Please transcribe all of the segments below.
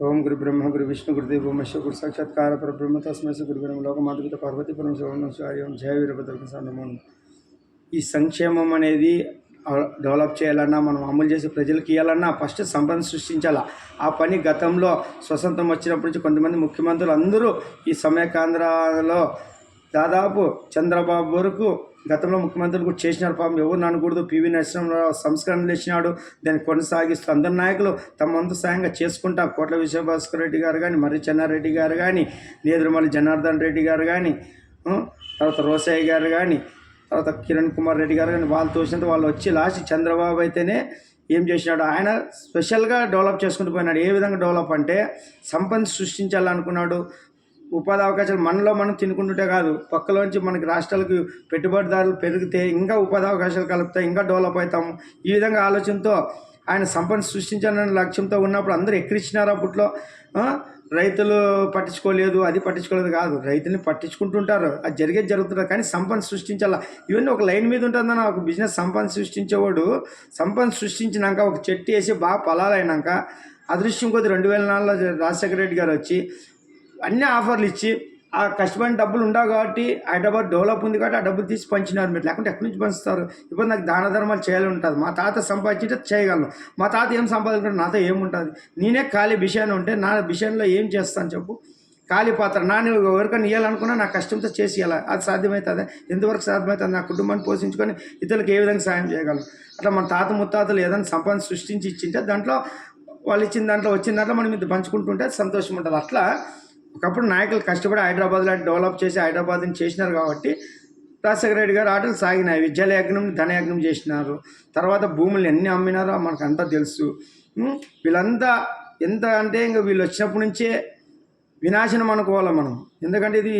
ఓం గురు బ్రహ్మ గురు విష్ణు గురుదేవ మహేశ్వ గురు సాక్షాత్కార పరబ్రహ్మ తస్మై శ్రీ గురు బ్రహ్మ లోకమాతృత పార్వతీ పరమశివం జయ వీరభద్ర ఈ సంక్షేమం అనేది డెవలప్ చేయాలన్నా మనం అమలు చేసి ప్రజలకు ఇవ్వాలన్నా ఫస్ట్ సంపద సృష్టించాలా. ఆ పని గతంలో స్వతంత్రం వచ్చినప్పటి నుంచి కొంతమంది ముఖ్యమంత్రులు అందరూ ఈ సమయకేంద్రాలలో దాదాపు చంద్రబాబు వరకు గతంలో ముఖ్యమంత్రులు కూడా చేసినారు పాపం ఎవరు అనకూడదు పివి నరసింహరావు సంస్కరణలు ఇచ్చినాడు దాన్ని కొనసాగిస్తూ అందరు నాయకులు తమ వంతు సాయంగా చేసుకుంటా కోట్ల విజయభాస్కర్ రెడ్డి గారు కానీ మర్రి చెన్నారెడ్డి గారు కానీ నేదురుమల్లి జనార్దన్ రెడ్డి గారు కానీ తర్వాత రోసయ్య గారు కానీ తర్వాత కిరణ్ కుమార్ రెడ్డి గారు కానీ వాళ్ళు తోచినంత వాళ్ళు వచ్చి లాస్ట్ చంద్రబాబు అయితేనే ఏం చేసినాడు. ఆయన స్పెషల్గా డెవలప్ చేసుకుంటూ పోయినాడు. ఏ విధంగా డెవలప్ అంటే సంపద సృష్టించాలనుకున్నాడు. ఉపాధి అవకాశాలు మనలో మనం తినుకుంటుంటే కాదు. పక్కలోంచి మనకి రాష్ట్రాలకు పెట్టుబడిదారులు పెరిగితే ఇంకా ఉపాధి అవకాశాలు కలుపుతాయి ఇంకా డెవలప్ అవుతాము ఈ విధంగా ఆలోచనతో ఆయన సంపద సృష్టించాలనే లక్ష్యంతో ఉన్నప్పుడు అందరూ ఎక్కిరిచినారు అప్పట్లో. రైతులు పట్టించుకోలేదు అది పట్టించుకోలేదు కాదు. రైతుల్ని పట్టించుకుంటుంటారు. అది జరిగేది జరుగుతుంది కానీ సంపద సృష్టించాల? ఇవన్నీ ఒక లైన్ మీద ఉంటుందన్న ఒక బిజినెస్ సంపద సృష్టించేవాడు సంపద సృష్టించినాక ఒక చెట్టు వేసి బాగా పొలాలైనాక అదృశ్యం కొద్ది రెండు వేల నాలుగులో రాజశేఖర రెడ్డి గారు వచ్చి అన్ని ఆఫర్లు ఇచ్చి ఆ కష్టమైన డబ్బులు ఉండవు కాబట్టి హైదరాబాద్ డెవలప్ ఉంది కాబట్టి ఆ డబ్బులు తీసి పంచినారు మీరు. లేకుంటే ఎక్కడి నుంచి పంచుతారు? ఇప్పుడు నాకు దాన ధర్మాలు చేయాలని ఉంటుంది మా తాత సంపాదించింటే చేయగలను. మా తాత ఏం సంపాదించుకుంటే నాతో ఏముంటుంది? నేనే ఖాళీ విషయాన్ని ఉంటే నా విషయంలో ఏం చేస్తాను చెప్పు? ఖాళీ పాత్ర. నా ఎవరికైనా ఇవ్వాలనుకున్నా నా కష్టంతో చేసి ఇవ్వాలి అది సాధ్యమవుతుంది ఎంతవరకు సాధ్యమవుతుంది నా కుటుంబాన్ని పోషించుకొని ఇతరులకు ఏ విధంగా సాయం చేయగలను? అట్లా మన తాత ముత్తాతలు ఏదైనా సంపాదన సృష్టించి ఇచ్చింటే దాంట్లో వాళ్ళు ఇచ్చిన దాంట్లో వచ్చిన దాంట్లో మనం ఇది పంచుకుంటుంటే సంతోషం ఉంటుంది. అట్లా ఒకప్పుడు నాయకులు కష్టపడి హైదరాబాద్లో డెవలప్ చేసి హైదరాబాద్ని చేసినారు కాబట్టి రాజశేఖర రెడ్డి గారు ఆటలు సాగినాయి. విద్యాలయ యజ్ఞం ధనయజ్ఞం చేసినారు. తర్వాత భూములు ఎన్ని అమ్మినారో మనకు అంతా తెలుసు వీళ్ళంతా ఎంత అంటే ఇంకా వీళ్ళు వచ్చినప్పటి నుంచే వినాశనం అనుకోవాలి మనం. ఎందుకంటే ఇది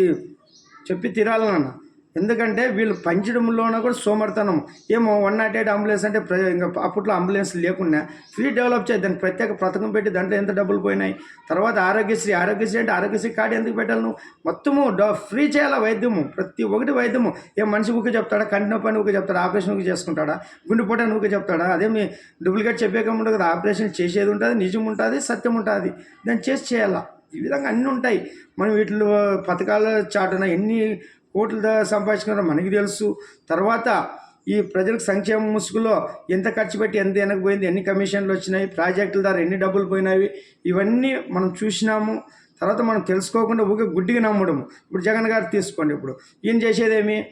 చెప్పి తీరాలన్నా ఎందుకంటే వీళ్ళు పంచడంలోన కూడా సోమర్తనం. ఏమో వన్ నాట్ ఎయిట్ అంబులెన్స్ అంటే ప్ర- ఇంకా అప్పట్లో అంబులెన్స్ లేకుండా ఫ్రీ డెవలప్ చేయాలి దానికి ప్రత్యేక పథకం పెట్టి దాంట్లో ఎంత డబ్బులు పోయినాయి? తర్వాత ఆరోగ్యశ్రీ ఆరోగ్యశ్రీ అంటే ఆరోగ్యశ్రీ కార్డు ఎందుకు పెట్టాలి నువ్వు? మొత్తము డ- ఫ్రీ చేయాలి వైద్యము? ప్రతి ఒక్కటి వైద్యము. ఏ మనిషి ఊకే చెప్తాడా? కంటి నొప్పి అని ఊకే చెప్తాడా? ఆపరేషన్ ఊకే చేసుకుంటాడా? గుండెపోటు అని ఊకే చెప్తాడా? అదే మీ డూప్లికేట్ చెప్పేక ఉండదు కదా ఆపరేషన్ చేసేది ఉంటుంది నిజం ఉంటుంది సత్యం ఉంటుంది. దాన్ని చేసి చేయాలా? ఈ విధంగా అన్నీ ఉంటాయి. మనం వీటిలో పథకాల చాటున ఎన్ని కోట్లు దా- సంపాదించుకున్నారో మనకి తెలుసు. తర్వాత ఈ ప్రజలకు సంక్షేమ ముసుగులో ఎంత ఖర్చు పెట్టి ఎంత వెనకపోయింది ఎన్ని కమిషన్లు వచ్చినాయి ప్రాజెక్టుల ద్వారా ఎన్ని డబ్బులు పోయినాయి ఇవన్నీ మనం చూసినాము. తర్వాత మనం తెలుసుకోకుండా ఊరికే గుడ్డిగా నమ్మడము. ఇప్పుడు జగన్ గారు తీసుకోండి ఇప్పుడు. ఈయన చేసేదేమి?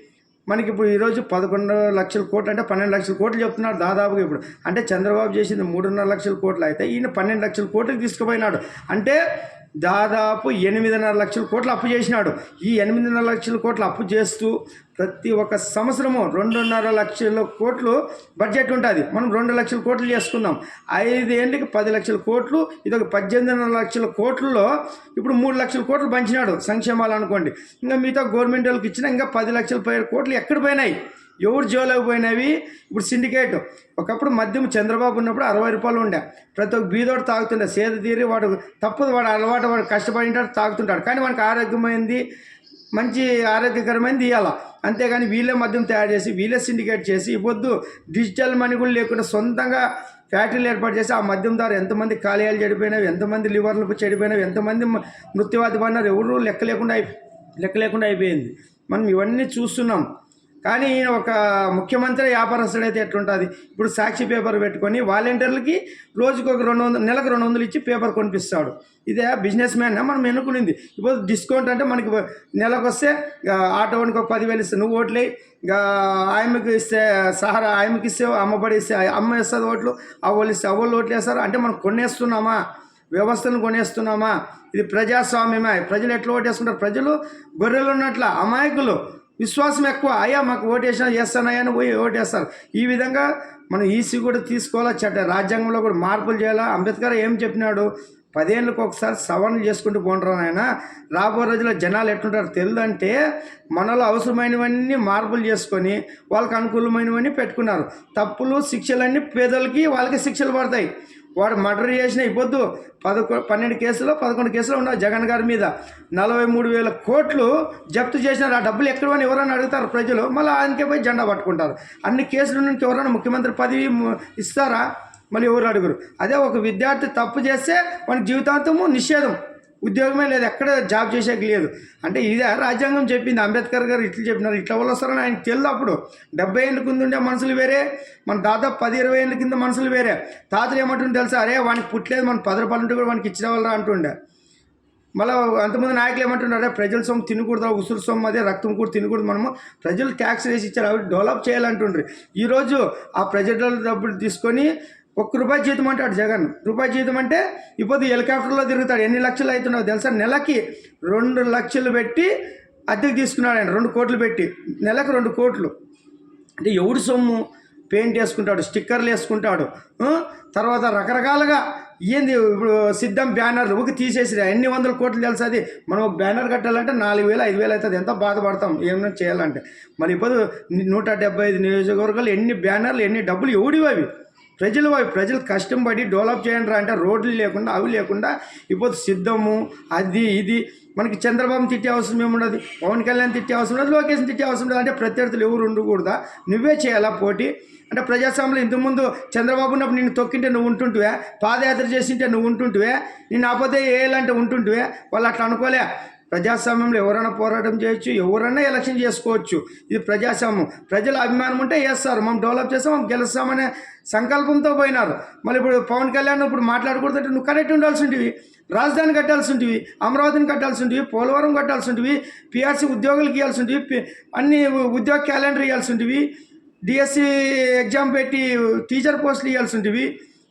మనకి ఇప్పుడు ఈరోజు పదకొండు లక్షల కోట్లు అంటే పన్నెండు లక్షల కోట్లు చెప్తున్నారు దాదాపుగా ఇప్పుడు. అంటే చంద్రబాబు చేసింది మూడున్నర లక్షల కోట్లు అయితే ఈయన పన్నెండు లక్షల కోట్లకు తీసుకుపోయినాడు. అంటే దాదాపు ఎనిమిదిన్నర లక్షల కోట్లు అప్పు చేసినాడు. ఈ ఎనిమిదిన్నర లక్షల కోట్లు అప్పు చేస్తూ ప్రతి ఒక్క సంవత్సరము రెండున్నర లక్షల కోట్లు బడ్జెట్ ఉంటుంది. మనం రెండు లక్షల కోట్లు చేసుకుందాం. ఐదేళ్ళకి పది లక్షల కోట్లు ఇది ఒక పద్దెనిమిదిన్నర లక్షల కోట్లలో ఇప్పుడు మూడు లక్షల కోట్లు పంచినాడు సంక్షేమాలు అనుకోండి. ఇంకా మిగతా గవర్నమెంట్ వాళ్ళకి ఇచ్చిన ఇంకా పది లక్షల పై కోట్లు ఎక్కడ పోయినాయి? ఎవరు జోలోకి పోయినవి? ఇప్పుడు సిండికేట్. ఒకప్పుడు మద్యం చంద్రబాబు ఉన్నప్పుడు అరవై రూపాయలు ఉండే. ప్రతి ఒక్క బీదోడు తాగుతుండే. సేద తీరి వాడు తప్పదు వాడు అలవాటు వాడు కష్టపడినట్టు తాగుతుంటాడు. కానీ మనకు ఆరోగ్యమైంది మంచి ఆరోగ్యకరమైనది ఇవ్వాలి అంతేగాని వీళ్ళే మద్యం తయారు చేసి వీళ్ళే సిండికేట్ చేసి ఇవ్వద్దు. డిజిటల్ మనీ కూడా లేకుండా సొంతంగా ఫ్యాక్టరీలు ఏర్పాటు చేసి ఆ మద్యం ద్వారా ఎంతమంది కాలేయాలు చెడిపోయినవి ఎంతమంది లివర్లు చెడిపోయినవి ఎంతమంది మ- మృత్యువాది పడినారు ఎవరు లెక్క లేకుండా అయిపో లెక్క లేకుండా అయిపోయింది. మనం ఇవన్నీ చూస్తున్నాం. కానీ ఈయన ఒక ముఖ్యమంత్రి వ్యాపారస్తుడైతే ఎట్లుంటుంది? ఇప్పుడు సాక్షి పేపర్ పెట్టుకొని వాలంటీర్లకి రోజుకు ఒక రెండు వందలు నెలకు రెండు వందలు ఇచ్చి పేపర్ కొనిపిస్తాడు. ఇదే బిజినెస్ మ్యాన్ మనం ఎన్నుకునింది. ఇప్పుడు డిస్కౌంట్ అంటే మనకి నెలకు వస్తే ఆటోనికి ఒక పదివేలు ఇస్తే నువ్వు ఓట్లే ఇక ఆయనకి ఇస్తే సహారా ఆయనకి ఇస్తే అమ్మబడి ఇస్తే అమ్మ ఇస్తుంది ఓట్లు అవ్వలు ఇస్తే అవ్వలు ఓట్లు వేస్తారు. అంటే మనం కొనేస్తున్నామా? వ్యవస్థను కొనేస్తున్నామా? ఇది ప్రజాస్వామ్యమే. ప్రజలు ఎట్లా ఓటేసుకుంటారు? ప్రజలు గొర్రెలు ఉన్నట్ల అమాయకులు. విశ్వాసం ఎక్కువ. అయ్యా మాకు ఓటేసినా చేస్తానయ్యా అని పోయి ఓటేస్తారు. ఈ విధంగా మనం ఈసీ కూడా తీసుకోవాలా? చట్ట రాజ్యాంగంలో కూడా మార్పులు చేయాలా? అంబేద్కర్ ఏం చెప్పినాడు? పదేళ్ళకి ఒకసారి సవరణ చేసుకుంటూ పోంటారు ఆయన రాబో రోజుల్లో జనాలు ఎట్లుంటారు తెలియదంటే మనలో అవసరమైనవన్నీ మార్పులు చేసుకొని వాళ్ళకి అనుకూలమైనవన్నీ పెట్టుకున్నారు. తప్పులు శిక్షలన్నీ పేదలకి వాళ్ళకి శిక్షలు పడతాయి. వాడు మర్డర్ చేసిన ఇవ్వద్దు. పదకొ పన్నెండు కేసులో పదకొండు కేసులు ఉన్నారు జగన్ గారి మీద నలభై మూడు వేల కోట్లు జప్తు చేసినారు. ఆ డబ్బులు ఎక్కడ అని ఎవరైనా అడుగుతారు ప్రజలు. మళ్ళీ ఆయనకే పోయి జెండా పట్టుకుంటారు. అన్ని కేసులు నుంచి ఎవరైనా ముఖ్యమంత్రి పదవి ఇస్తారా? మళ్ళీ ఎవరు అడుగురు? అదే ఒక విద్యార్థి తప్పు చేస్తే మన జీవితాంతము నిషేధం. ఉద్యోగమే లేదు ఎక్కడ జాబ్ చేసేకి లేదు. అంటే ఇదే రాజ్యాంగం చెప్పింది అంబేద్కర్ గారు ఇట్లా చెప్పినారు. ఇట్లా వాళ్ళు వస్తారని ఆయనకి తెలియదు అప్పుడు. డెబ్బై ఏళ్ళ కింద ఉండే మనుషులు వేరే మన దాదాపు పది ఇరవై ఏళ్ళ కింద మనుషులు వేరే. తాతలు ఏమంటుండే తెలుసా? అరే వానికి పుట్టలేదు మన పది రూపాయలు ఉంటే కూడా వానికి ఇచ్చిన వాళ్ళరా అంటుండే. మళ్ళీ అంతమంది నాయకులు ఏమంటున్నారే ప్రజల సొమ్ము తినకూడదు ఉసురు సొమ్ము అదే రక్తం కూడా తినకూడదు మనము. ప్రజలు ట్యాక్స్ వేసి ఇచ్చారు అవి డెవలప్ చేయాలంటుండ్రు. ఈరోజు ఆ ప్రజల డబ్బులు తీసుకొని ఒక్క రూపాయి జీతం అంటాడు జగన్. రూపాయి జీతం అంటే ఇప్పుడు హెలికాప్టర్లో తిరుగుతాడు. ఎన్ని లక్షలు అవుతున్నావు తెలుసా? నెలకి రెండు లక్షలు పెట్టి అద్దెకు తీసుకున్నాడు ఆయన. రెండు కోట్లు పెట్టి. నెలకు రెండు కోట్లు. అంటే ఎవడు సొమ్ము? పెయింట్ వేసుకుంటాడు స్టిక్కర్లు వేసుకుంటాడు. తర్వాత రకరకాలుగా ఏంది ఇప్పుడు సిద్ధం బ్యానర్లు ఒక తీసేసిరా. ఎన్ని వందల కోట్లు తెలుసు అది? మనం ఒక బ్యానర్ కట్టాలంటే నాలుగు వేలు ఐదు వేలు అవుతుంది. ఎంత బాధపడతాం? ఏమైనా చేయాలంటే. మరి ఇప్పుడు నూట డెబ్బై ఐదు నియోజకవర్గాలు ఎన్ని బ్యానర్లు ఎన్ని డబ్బులు ఎవడివి అవి? ప్రజలు అవి ప్రజలు కష్టం పడి డెవలప్ చేయండి రా అంటే రోడ్లు లేకుండా అవి లేకుండా ఇప్పుడు సిద్ధము అది ఇది. మనకి చంద్రబాబు తిట్టే అవసరం ఏముండదు పవన్ కళ్యాణ్ తిట్టే అవసరం ఉండదు లోకేష్ తిట్టే అవసరం ఉండదు. అంటే ప్రత్యర్థులు ఎవరు ఉండకూడదా? నువ్వే చేయాలా పోటీ? అంటే ప్రజాస్వామ్యంలో ఇంతకుముందు చంద్రబాబు ఉన్నప్పుడు నిన్ను తొక్కింటే నువ్వు ఉంటుంటువే పాదయాత్ర చేసింటే నువ్వు ఉంటుంటువే నిన్ను ఆపోతే వేయాలంటే ఉంటుంటివే వాళ్ళు అట్లా అనుకోలే. ప్రజాస్వామ్యంలో ఎవరైనా పోరాటం చేయొచ్చు ఎవరైనా ఎలక్షన్ చేసుకోవచ్చు. ఇది ప్రజాస్వామ్యం. ప్రజల అభిమానం ఉంటే వేస్తారు మనం డెవలప్ చేస్తాం మనం గెలుస్తామనే సంకల్పంతో పోయినారు. మళ్ళీ ఇప్పుడు పవన్ కళ్యాణ్ ఇప్పుడు మాట్లాడకూడదంటే నువ్వు కరెక్ట్ ఉండాల్సి రాజధాని కట్టాల్సి అమరావతిని కట్టాల్సి పోలవరం కట్టాల్సి ఉంటుంది పిఆర్సీ ఉద్యోగులకు ఇవ్వాల్సి ఉంటివి అన్ని ఉద్యోగ క్యాలెండర్ ఇవ్వాల్సి డిఎస్సి ఎగ్జామ్ పెట్టి టీచర్ పోస్టులు ఇవ్వాల్సి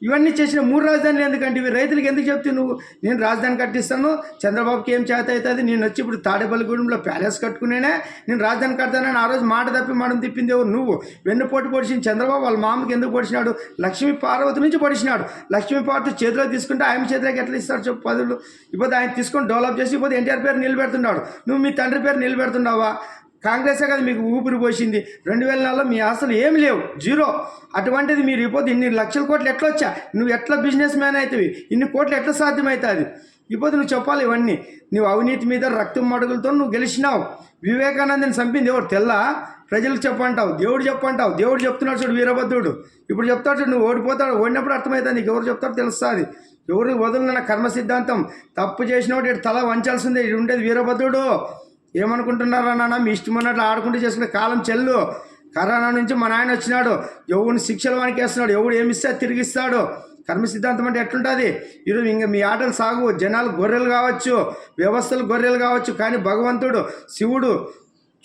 ఇవన్నీ చేసిన మూడు రాజధానులు ఎందుకంటే ఇవి? రైతులకు ఎందుకు చెప్తే నువ్వు? నేను రాజధాని కట్టిస్తాను చంద్రబాబుకి ఏం చేత అవుతుంది? నేను వచ్చి ఇప్పుడు తాడేపల్లిగూడెంలో ప్యాలెస్ కట్టుకునేనే నేను రాజధాని కడతానని ఆ రోజు మాట తప్పి మనం తిప్పింది ఎవరు? నువ్వు. వెన్నుపోటు పొడిచిన చంద్రబాబు వాళ్ళ మామకి ఎందుకు పొడిచినాడు? లక్ష్మీ పార్వతి నుంచి పొడిచినాడు. లక్ష్మీ పార్వతి చేతిలో తీసుకుంటే ఆయన చేతిలోకి ఎట్లా ఇస్తాడు చెప్పు పదులు? ఇప్పుడు ఆయన తీసుకొని డెవలప్ చేసి ఇప్పుడు ఎన్టీఆర్ పేరు నిలబెడుతున్నాడు. నువ్వు మీ తండ్రి పేరు నిలబెడుతున్నావా? కాంగ్రెసే కదా మీకు ఊపిరి పోసింది. రెండు వేల నెలలో మీ ఆస్తులు ఏమి లేవు. జీరో. అటువంటిది మీరు ఇప్పుడు ఇన్ని లక్షల కోట్లు ఎట్లా వచ్చా? నువ్వు ఎట్లా బిజినెస్ మ్యాన్ అవుతావి? ఇన్ని కోట్లు ఎట్లా సాధ్యమవుతుంది ఇప్పుడు నువ్వు చెప్పాలి ఇవన్నీ. నువ్వు అవినీతి మీద రక్తం మడుగులతో నువ్వు గెలిచినావు. వివేకానందని చంపింది ఎవరు తెల్ల? ప్రజలకు చెప్పంటావు. దేవుడు చెప్పంటావు. దేవుడు చెప్తున్నాడు చూడు వీరభద్రుడు. ఇప్పుడు చెప్తాడు చూడు నువ్వు ఓడిపోతాడు ఓడినప్పుడు అర్థమవుతుంది నీకు ఎవరు చెప్తాడో తెలుస్తుంది. ఎవరు వదులున్న కర్మ సిద్ధాంతం తప్పు చేసినప్పుడు ఇటు తల వంచాల్సిందే. ఇటు ఉండేది వీరభద్రుడు. ఏమనుకుంటున్నారా నాన్న? మీ ఇష్టం ఉన్నట్లు ఆడుకుంటూ చేసుకునే కాలం చెల్లు. కరోనా నుంచి మా నాయన వచ్చినాడు. ఎవడిని శిక్షలు వానికేస్తున్నాడు? ఎవడు ఏమిస్తే తిరిగిస్తాడు? కర్మ సిద్ధాంతం అంటే ఎట్లుంటుంది? ఈరోజు ఇంకా మీ ఆటలు సాగు. జనాలు గొర్రెలు కావచ్చు వ్యవస్థలు గొర్రెలు కావచ్చు కానీ భగవంతుడు శివుడు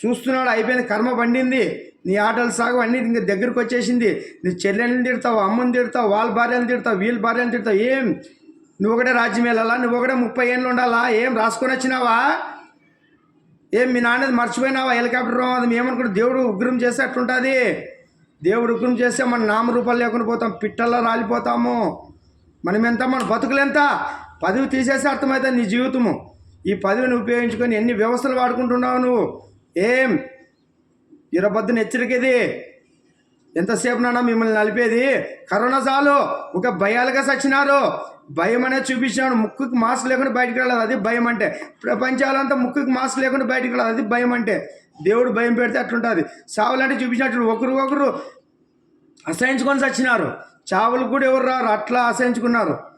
చూస్తున్నాడు అయిపోయింది కర్మ పండింది. నీ ఆటలు సాగు అన్ని ఇంకా దగ్గరికి వచ్చేసింది. నీ చెల్లెల్ని తిడతావు అమ్మని తిడతావు వాళ్ళ భార్యను తిడతావు వీళ్ళ భార్యను తిడతావు. ఏం? నువ్వు ఒకటే రాజ్యం వెళ్ళాలా నువ్వు ఒకటే ముప్పై ఏళ్ళు ఉండాలా? ఏం? రాసుకొని వచ్చినావా? ఏం మీ నాన్నది మర్చిపోయినావా? హెలికాప్టర్ అది మేమనుకుంటే దేవుడు ఉగ్రం చేస్తే అట్లుంటుంది. దేవుడు ఉగ్రం చేస్తే మన నామరూపాలు లేకుండా పోతాం. పిట్టల్లో రాలిపోతాము. మనం ఎంత మన బతుకులెంత? పదవి తీసేస్తే అర్థమవుతుంది నీ జీవితము. ఈ పదవిని ఉపయోగించుకొని ఎన్ని వ్యవస్థలు వాడుకుంటున్నావు నువ్వు? ఏం? ఇరబద్దున హెచ్చరికది? ఎంతసేపు నాన్న మిమ్మల్ని నలిపేది? కరోనా చాలు. ఒక భయాలుగా సచ్చినారు. భయం అనేది చూపించినాడు. ముక్కుకి మాస్క్ లేకుండా బయటికి వెళ్ళదు అది భయం అంటే. ప్రపంచాలంతా ముక్కుకి మాస్క్ లేకుండా బయటికి వెళ్ళదు అది భయం అంటే. దేవుడు భయం పెడితే అట్లుంటుంది. చావులంటే చూపించినట్టు ఒకరు ఒకరు అసహించుకొని చచ్చినారు చావులు కూడా ఎవరు రారు. అట్లా అసహించుకున్నారు.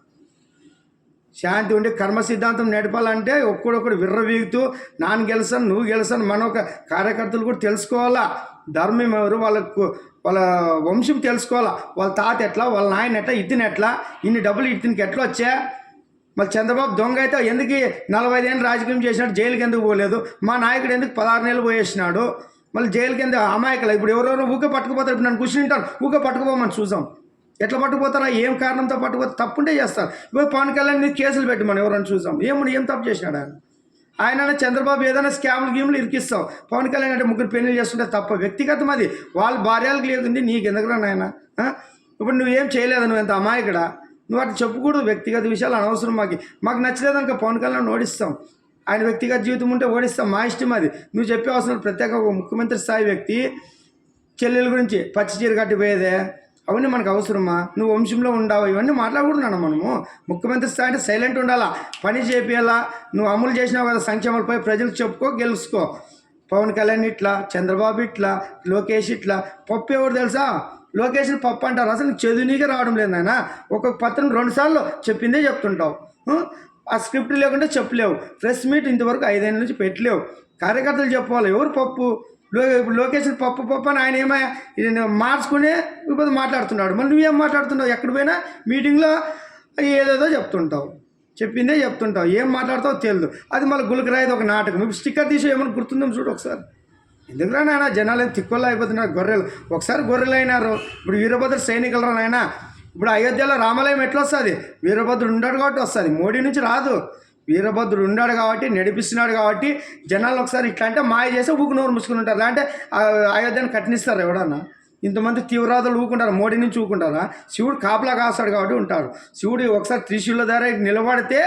శాంతి ఉండి కర్మ సిద్ధాంతం నడపాలంటే ఒక్కడొక్కడు విర్రవీగుతూ నాన్న గెలుస్తాను నువ్వు గెలుస్తాను మన ఒక కార్యకర్తలు కూడా తెలుసుకోవాలా? ధర్మం ఎవరు? వాళ్ళకు వాళ్ళ వంశం తెలుసుకోవాలా? వాళ్ళ తాత ఎట్లా? వాళ్ళ నాయన ఎట్లా? ఇతను ఎట్లా? ఇన్ని డబ్బులు ఇతనికి ఎట్లా వచ్చా? మళ్ళీ చంద్రబాబు దొంగ అయితే ఎందుకు నలభై ఐదేళ్ళు రాజకీయం చేసినాడు? జైలుకి ఎందుకు పోలేదు? మా నాయకుడు ఎందుకు పదహారు నెలలు పోయేసినాడు? మళ్ళీ జైలుకి ఎందుకు అమాయకులు? ఇప్పుడు ఎవరెవరో ఊక పట్టుకుపోతారు. ఇప్పుడు నన్ను కూర్చుంటాను ఊక పట్టుకుపోమని చూసాం. ఎట్లా పట్టుకుపోతారా? ఏం కారణంతో పట్టుకుపోతే తప్పుంటే చేస్తారు. ఇప్పుడు పవన్ కళ్యాణ్ మీద కేసులు పెట్టి మనం ఎవరైనా చూసాం. ఏమని ఏం తప్పు చేసినాడు ఆయన? ఆయన చంద్రబాబు ఏదైనా స్కామ్లు గీములు ఇరికిస్తాం. పవన్ కళ్యాణ్ అంటే ముగ్గురు పెళ్ళి చేస్తుంటే తప్ప వ్యక్తిగతం అది. వాళ్ళ భార్యలకు లేకుంది నీకు ఎందుకురా నాయన? ఇప్పుడు నువ్వేం చేయలేదు? నువ్వు ఎంత అమాయకుడా? నువ్వు అట్లా చెప్పకూడదు. వ్యక్తిగత విషయాలు అనవసరం మాకు. మాకు నచ్చలేదనుకో పవన్ కళ్యాణ్ ఓడిస్తాం. ఆయన వ్యక్తిగత జీవితం ఉంటే ఓడిస్తాం. మా ఇష్టం అది. నువ్వు చెప్పే అవసరం ప్రత్యేక ఒక ముఖ్యమంత్రి స్థాయి వ్యక్తి చెల్లెల గురించి పచ్చి చీర కట్టిపోయేదే. అవన్నీ మనకు అవసరమా నువ్వు వంశంలో ఉండవు? ఇవన్నీ మాట్లాడకూడదు మనము? ముఖ్యమంత్రి స్థాయి అంటే సైలెంట్ ఉండాలా? పని చేపియాలా? నువ్వు అమలు చేసినావు కదా సంక్షేమాలపై ప్రజలకు చెప్పుకో గెలుచుకో. పవన్ కళ్యాణ్ ఇట్లా చంద్రబాబు ఇట్లా లోకేష్ ఇట్లా. పప్పు ఎవరు తెలుసా? లోకేషన్ పప్పు అంటారు. అసలు చదువునీగా రావడం లేదు ఆయన ఒక్కొక్క పత్రం రెండుసార్లు చెప్పిందే చెప్తుంటావు. ఆ? స్క్రిప్ట్ లేకుండా చెప్పలేవు. ప్రెస్ మీట్ ఇంతవరకు ఐదేళ్ళ నుంచి పెట్టలేవు. కార్యకర్తలు చెప్పాలి ఎవరు పప్పు? లో ఇప్పుడు లొకేషన్ పప్పు పప్పు అని ఆయన ఏమో మార్చుకునే ఇప్పుడు మాట్లాడుతున్నాడు. మళ్ళీ నువ్వేం మాట్లాడుతున్నావు? ఎక్కడ పోయినా మీటింగ్లో ఏదేదో చెప్తుంటావు. చెప్పిందే చెప్తుంటావు. ఏం మాట్లాడతావు తెలియదు అది మళ్ళీ గులకరాయిది ఒక నాటకం. ఇప్పుడు స్టిక్కర్ తీసి ఏమైనా గుర్తుందో చూడు ఒకసారి. ఎందుకురా నాయన జనాలు ఏం తిక్కుల్లో అయిపోతున్నారు గొర్రెలు? ఒకసారి గొర్రెలు అయినారు. ఇప్పుడు వీరభద్ర సైనికులు నాయన. ఇప్పుడు అయోధ్యలో రామాలయం ఎట్లా వస్తుంది? వీరభద్రుడు ఉండడు కాబట్టి వస్తుంది. మోడీ నుంచి రాదు. వీరభద్రుడు ఉన్నాడు కాబట్టి నడిపిస్తున్నాడు కాబట్టి జనాలు ఒకసారి ఇట్లా అంటే మాయ చేసి ఊకు నోరు మూసుకుని ఉంటారు. లేదంటే ఆ అయోధ్యను కట్టినిస్తారు ఎవడన్నా ఇంతమంది తీవ్రవాదులు ఊకుంటారు మోడీ నుంచి ఊకుంటారా? శివుడు కాపలా కాస్తాడు కాబట్టి ఉంటాడు శివుడు ఒకసారి త్రిశూల ద్వారా నిలబడితే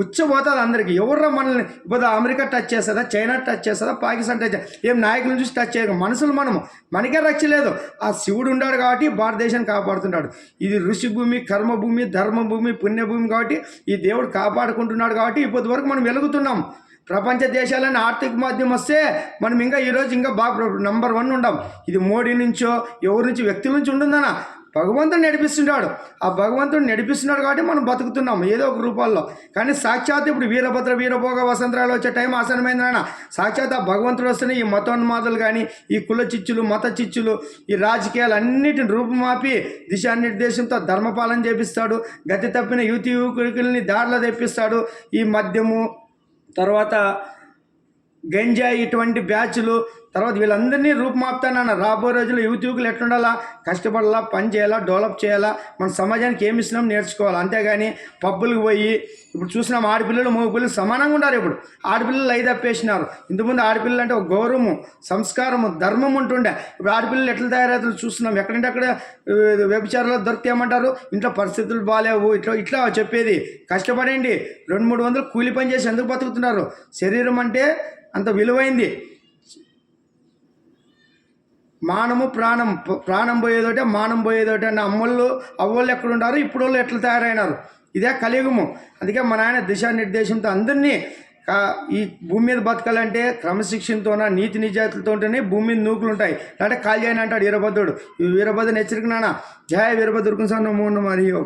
ఉచ్చబోతుంది అందరికీ. ఎవర్రా మనల్ని ఇప్పుడు అమెరికా టచ్ చేస్తుందా చైనా టచ్ చేస్తుందా పాకిస్తాన్ టచ్ ఏం నాయకుల నుంచి టచ్ చేయదు మనసులు మనము. మనకే రక్షలేదు ఆ శివుడు ఉన్నాడు కాబట్టి భారతదేశాన్ని కాపాడుతున్నాడు ఇది ఋషి భూమి కర్మభూమి ధర్మభూమి పుణ్యభూమి కాబట్టి ఈ దేవుడు కాపాడుకుంటున్నాడు కాబట్టి ఇప్పటి వరకు మనం వెలుగుతున్నాం. ప్రపంచ దేశాలని ఆర్థిక మాధ్యమం వస్తే మనం ఇంకా ఈరోజు ఇంకా బాగా నంబర్ వన్ ఉండం. ఇది మోడీ నుంచో ఎవరి నుంచి వ్యక్తుల నుంచి ఉంటుందనా భగవంతుడు నడిపిస్తున్నాడు ఆ భగవంతుడు నడిపిస్తున్నాడు కాబట్టి మనం బతుకుతున్నాం ఏదో ఒక రూపాల్లో. కానీ సాక్షాత్ ఇప్పుడు వీరభద్ర వీరభోగ వసంతరాలు వచ్చే టైం ఆసనమైంది నాన్న. సాక్షాత్ ఆ భగవంతుడు వస్తున్న ఈ మతోన్మాదులు కానీ ఈ కుల చిచ్చులు మత చిచ్చులు ఈ రాజకీయాలు అన్నిటిని రూపుమాపి దిశానిర్దేశంతో ధర్మపాలన చేపిస్తాడు. గతి తప్పిన యువతి యువకుల్ని దారిలో తెప్పిస్తాడు. ఈ మద్యము తర్వాత గంజాయి ఇటువంటి బ్యాచ్లు తర్వాత వీళ్ళందరినీ రూపుమాపుతానన్న రాబోయే రోజుల్లో యువత యువకులు ఎట్లుండాలా? కష్టపడాలా? పని చేయాలా? డెవలప్ చేయాలా? మన సమాజానికి ఏమి ఇస్తున్నాం నేర్చుకోవాలి? అంతేగాని పబ్బులకు పోయి ఇప్పుడు చూసినాం ఆడపిల్లలు మగ పిల్లలు సమానంగా ఉన్నారు ఇప్పుడు. ఆడపిల్లలు ఐదు అప్పేసినారు ఇంతకుముందు ఆడపిల్లలు అంటే ఒక గౌరవము సంస్కారము ధర్మం ఉంటుండే. ఇప్పుడు ఆడపిల్లలు ఎట్లా తయారవుతారు చూస్తున్నాం. ఎక్కడంటే అక్కడ ఆ, వ్యభిచారాలు ఇంట్లో పరిస్థితులు బాగాలేవు ఇట్లా ఇట్లా చెప్పేది. కష్టపడండి. రెండు మూడు వందలు కూలి పని చేసి ఎందుకు బతుకుతున్నారు? శరీరం అంటే అంత విలువైంది. మానము ప్రాణం ప్రాణం పోయేదోటే మానం పోయేదోటే అన్న అమ్మోళ్ళు అవ్వళ్ళు ఎక్కడుండారు ఇప్పుడు వాళ్ళు ఎట్లా తయారైనారు? ఇదే కలియుగము. అందుకే మన ఆయన దిశానిర్దేశంతో అందరినీ ఈ భూమి మీద బతకాలంటే క్రమశిక్షణతోన నీతి నిజాతులతో భూమి మీద నూకులు ఉంటాయి అంటే కాల్ చేయని అంటాడు వీరభద్రుడు. ఈ వీరభద్రుని హెచ్చరికనానా జయ వీరభద్రుకు సన్న మరియు